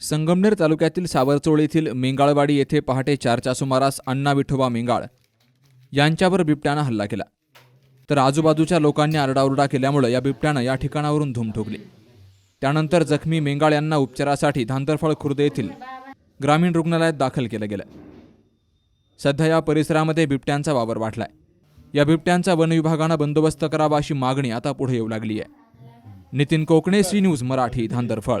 संगमनेर तालुक्यातील सावरचोळ येथील मेंगाळवाडी येथे पहाटे चारच्या सुमारास अण्णा विठोबा मेंगाळ यांच्यावर बिबट्यानं हल्ला केला. तर आजूबाजूच्या लोकांनी आरडाओरडा केल्यामुळं या बिबट्यानं या ठिकाणावरून धूम ठोकली. त्यानंतर जखमी मेंगाळ यांना उपचारासाठी धांतरफळ खुर्द येथील ग्रामीण रुग्णालयात दाखल केलं गेलं. सध्या या परिसरामध्ये बिबट्यांचा वावर वाढलाय. या बिबट्यांचा वन विभागानं बंदोबस्त करावा अशी मागणी आता पुढे येऊ लागली आहे Nitin Kokane C news Marathi Dhantarphal.